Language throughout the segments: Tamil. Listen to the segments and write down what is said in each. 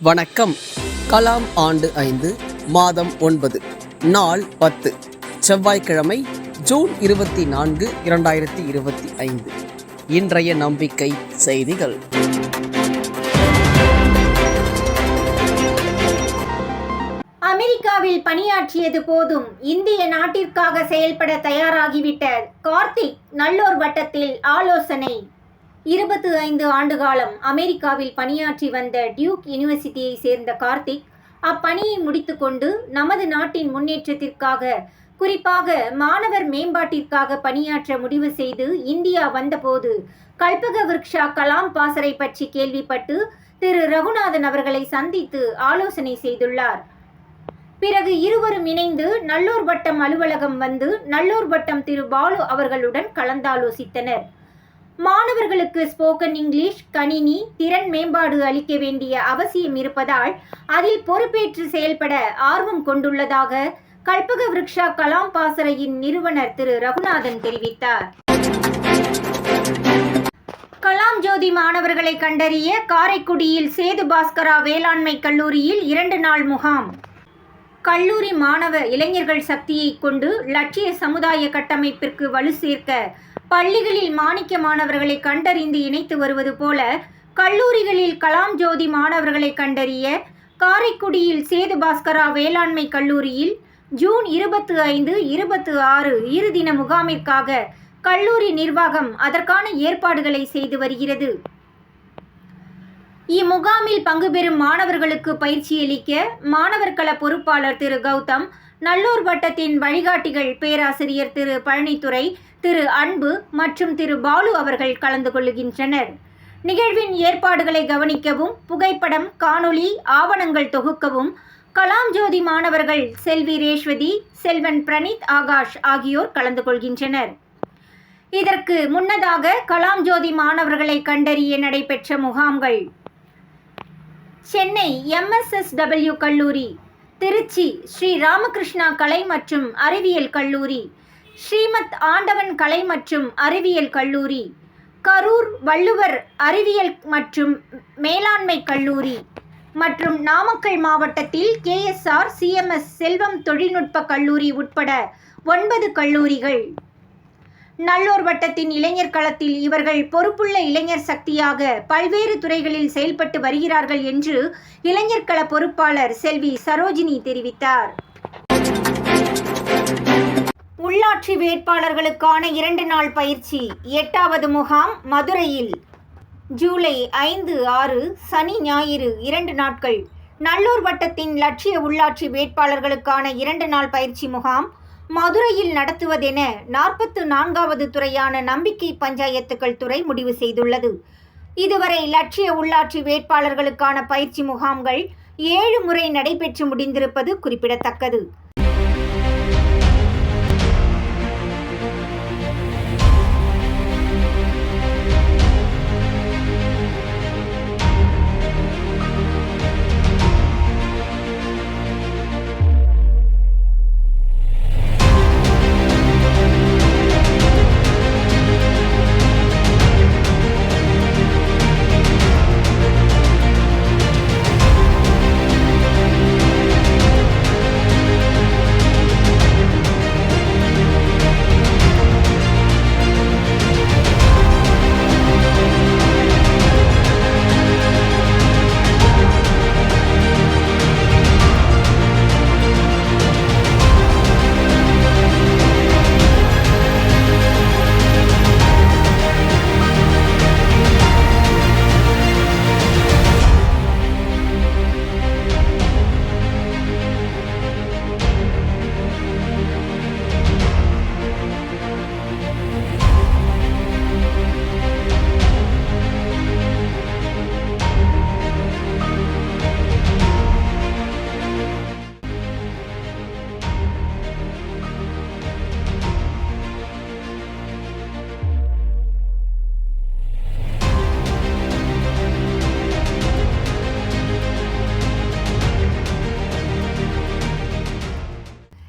வணக்கம். கலாம் ஆண்டு ஐந்து மாதம் ஒன்பது நாள் பத்து. செவ்வாய்க்கிழமை ஜூன் இருபத்தி நான்கு இரண்டாயிரத்தி இருபத்தி ஐந்து. இன்றைய நம்பிக்கை செய்திகள். அமெரிக்காவில் பணியாற்றியது போதும் இந்திய நாட்டிற்காக செயல்பட தயாராகிவிட்ட கார்த்திக் நல்லோர் வட்டத்தில் ஆலோசனை. இருபத்தி ஐந்து ஆண்டுகாலம் அமெரிக்காவில் பணியாற்றி வந்த டியூக் யூனிவர்சிட்டியை சேர்ந்த கார்த்திக் அப்பணியை முடித்துக்கொண்டு நமது நாட்டின் முன்னேற்றத்திற்காக குறிப்பாக மாணவர் மேம்பாட்டிற்காக பணியாற்ற முடிவு செய்து இந்தியா வந்தபோது கல்பக விருக்ஷா கலாம் பாசரை பற்றி கேள்விப்பட்டு திரு. ரகுநாதன் அவர்களை சந்தித்து ஆலோசனை செய்துள்ளார். பிறகு இருவரும் இணைந்து நல்லூர் வட்டம் அலுவலகம் வந்து நல்லூர் வட்டம் திரு. பாலு அவர்களுடன் கலந்தாலோசித்தனர். மாணவர்களுக்கு ஸ்போக்கன் இங்கிலீஷ் கணினி திறன் மேம்பாடு அளிக்க வேண்டிய அவசியம் இருப்பதால் அதில் பொறுப்பேற்று செயல்பட ஆர்வம் கொண்டுள்ளதாக கல்பக விருக்ஷா கலாம் பாசறையின் நிறுவனர் திரு ரகுநாதன் தெரிவித்தார். கலாம் ஜோதி மாணவர்களை கண்டறிய காரைக்குடியில் சேது பாஸ்கரா வேளாண்மை கல்லூரியில் இரண்டு நாள் முகாம். கல்லூரி மாணவ இளைஞர்கள் சக்தியை கொண்டு லட்சிய சமுதாய கட்டமைப்பிற்கு வலு சேர்க்க பள்ளிகளில் மாணிக்க மாணவர்களை கண்டறிந்து இணைத்து வருவது போல கல்லூரிகளில் கலாம் ஜோதி மாணவர்களை கண்டறிய காரைக்குடியில் சேது பாஸ்கரா வேளாண்மை கல்லூரியில் ஜூன் இருபத்து ஐந்து இருபத்து ஆறு இருதின முகாமிற்காக கல்லூரி நிர்வாகம் அதற்கான ஏற்பாடுகளை செய்து வருகிறது. இம்முகாமில் பங்கு பெறும் மாணவர்களுக்கு பயிற்சியளிக்க மாணவர் கள பொறுப்பாளர் திரு கௌதம் நல்லூர் வட்டத்தின் வழிகாட்டிகள் பேராசிரியர் திரு பழனித்துறை திரு அன்பு மற்றும் திரு பாலு அவர்கள் கலந்து கொள்ளுகின்றனர் நிகழ்வின் ஏற்பாடுகளை கவனிக்கவும் புகைப்படம் காணொளி ஆவணங்கள் தொகுக்கவும் கலாம் ஜோதி மாணவர்கள் செல்வி ரேஷ்வதி செல்வன் பிரணீத் ஆகாஷ் ஆகியோர் கலந்து கொள்கின்றனர். இதற்கு முன்னதாக கலாம் ஜோதி மாணவர்களை கண்டறிய நடைபெற்ற முகாம்கள். சென்னை எம்எஸ்எஸ்டபிள்யூ கல்லூரி திருச்சி ஸ்ரீ ராமகிருஷ்ணா கலை மற்றும் அறிவியல் கல்லூரி ஸ்ரீமத் ஆண்டவன் கலை மற்றும் அறிவியல் கல்லூரி கரூர் வள்ளுவர் அறிவியல் மற்றும் மேலாண்மை கல்லூரி மற்றும் நாமக்கல் மாவட்டத்தில் கேஎஸ்ஆர் சிஎம்எஸ் செல்வம் தொழில்நுட்ப கல்லூரி உட்பட ஒன்பது கல்லூரிகள். நல்லூர் வட்டத்தின் இளைஞர் களத்தில் இவர்கள் பொறுப்புள்ள இளைஞர் சக்தியாக பல்வேறு துறைகளில் செயல்பட்டு வருகிறார்கள் என்று இளைஞர் கள பொறுப்பாளர் செல்வி சரோஜினி தெரிவித்தார். உள்ளாட்சி வேட்பாளர்களுக்கான இரண்டு நாள் பயிற்சி. எட்டாவது முகாம் மதுரையில். ஜூலை ஐந்து ஆறு சனி ஞாயிறு இரண்டு நாட்கள். நல்லூர் வட்டத்தின் லட்சிய உள்ளாட்சி வேட்பாளர்களுக்கான இரண்டு நாள் பயிற்சி முகாம். மதுரையில் நடத்துவதென நாற்பத்து நான்காவது துறையான நம்பிக்கை பஞ்சாயத்துக்கள் துறை முடிவு செய்துள்ளது. இதுவரை லட்சிய உள்ளாட்சி வேட்பாளர்களுக்கான பயிற்சி முகாம்கள் ஏழு முறை நடைபெற்று முடிந்திருப்பது குறிப்பிடத்தக்கது.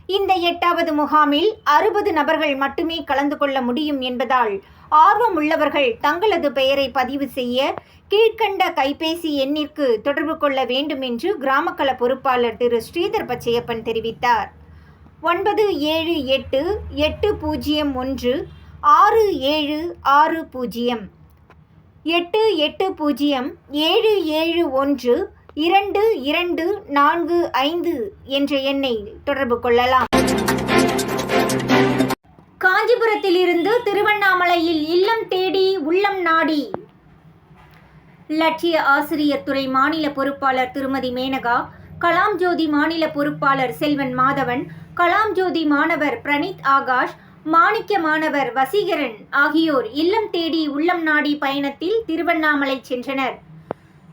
இந்த எட்டாவது முகாமில் அறுபது நபர்கள் மட்டுமே கலந்து கொள்ள முடியும் என்பதால் ஆர்வம் உள்ளவர்கள் தங்களது பெயரை பதிவு செய்ய கீழ்க்கண்ட கைபேசி எண்ணிற்கு தொடர்பு கொள்ள வேண்டும் என்று கிராமக்கல பொறுப்பாளர் திரு ஸ்ரீதர் பச்சையப்பன் தெரிவித்தார். ஒன்பது ஏழு எட்டு எட்டு பூஜ்ஜியம் ஒன்று ஆறு ஏழு ஆறு பூஜ்ஜியம் எட்டு எட்டு பூஜ்ஜியம் ஏழு ஏழு ஒன்று இரண்டு இரண்டு நான்கு ஐந்து என்ற எண்ணை தொடர்பு கொள்ளலாம். காஞ்சிபுரத்திலிருந்து திருவண்ணாமலையில் இல்லம் தேடி உள்ளம் நாடி. லட்சிய ஆசிரியர் துறை மாநில பொறுப்பாளர் திருமதி மேனகா கலாம் ஜோதி மாநில பொறுப்பாளர் செல்வன் மாதவன் கலாம் ஜோதி மாணவர் பிரணீத் ஆகாஷ் மாணிக்க மாணவர் வசீகரன் ஆகியோர் இல்லம் தேடி உள்ளம் நாடி பயணத்தில் திருவண்ணாமலை சென்றனர்.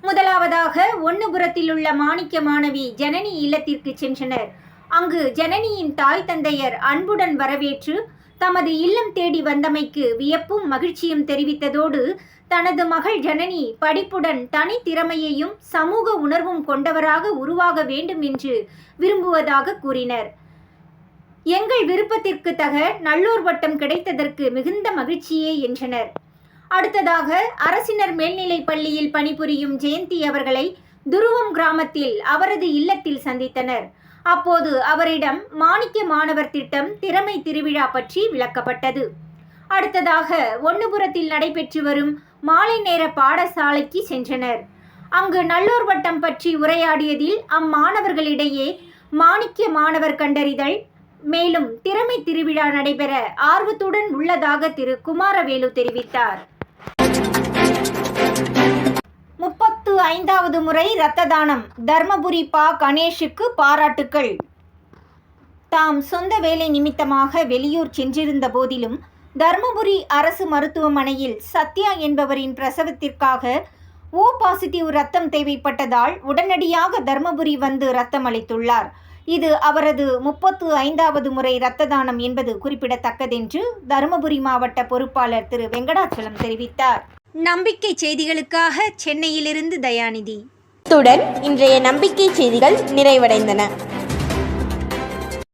முதலாவதாக ஒன்னுபுரத்தில் உள்ள மாணிக்க மாணவி ஜனனி இல்லத்திற்கு சென்றனர். அங்கு ஜனனியின் தாய் தந்தையர் அன்புடன் வரவேற்று தமது இல்லம் தேடி வந்தமைக்கு வியப்பும் மகிழ்ச்சியும் தெரிவித்ததோடு தனது மகள் ஜனனி படிப்புடன் தனி திறமையையும் சமூக உணர்வும் கொண்டவராக உருவாக வேண்டும் என்று விரும்புவதாக கூறினர். எங்கள் விருப்பத்திற்கு தக நல்லூர் வட்டம் கிடைத்ததற்கு மிகுந்த மகிழ்ச்சியே என்றனர். அடுத்ததாக அரசினர் மேல்நிலை பள்ளியில் பணிபுரியும் ஜெயந்தி அவர்களை துருவம் கிராமத்தில் அவரது இல்லத்தில் சந்தித்தனர். அப்போது அவரிடம் மாணிக்க மாணவர் திட்டம் திறமை திருவிழா பற்றி விளக்கப்பட்டது. அடுத்ததாக ஒன்னுபுரத்தில் நடைபெற்று வரும் மாலை நேர பாடசாலைக்கு சென்றனர். அங்கு நல்லூர் வட்டம் பற்றி உரையாடியதில் அம்மாணவர்களிடையே மாணிக்க மாணவர் கண்டறிதல் மேலும் திறமை திருவிழா நடைபெற ஆர்வத்துடன் உள்ளதாக திரு. குமாரவேலு தெரிவித்தார். முப்பத்து ஐந்தாவது முறை இரத்த தானம் தர்மபுரி பா. கணேஷுக்கு பாராட்டுக்கள். தாம் சொந்த வேலை நிமித்தமாக வெளியூர் சென்றிருந்த போதிலும் தர்மபுரி அரசு மருத்துவமனையில் சத்யா என்பவரின் பிரசவத்திற்காக ஓ பாசிட்டிவ் ரத்தம் தேவைப்பட்டதால் உடனடியாக தர்மபுரி வந்து ரத்தம் அளித்துள்ளார். இது அவரது முப்பத்து ஐந்தாவது முறை இரத்த தானம் என்பது குறிப்பிடத்தக்கதென்று தருமபுரி மாவட்ட பொறுப்பாளர் திரு வெங்கடாச்சலம் தெரிவித்தார். நம்பிக்கை செய்திகளுக்காக சென்னையிலிருந்து தயாநிதி. இத்துடன் இன்றைய நம்பிக்கை செய்திகள் நிறைவடைந்தன.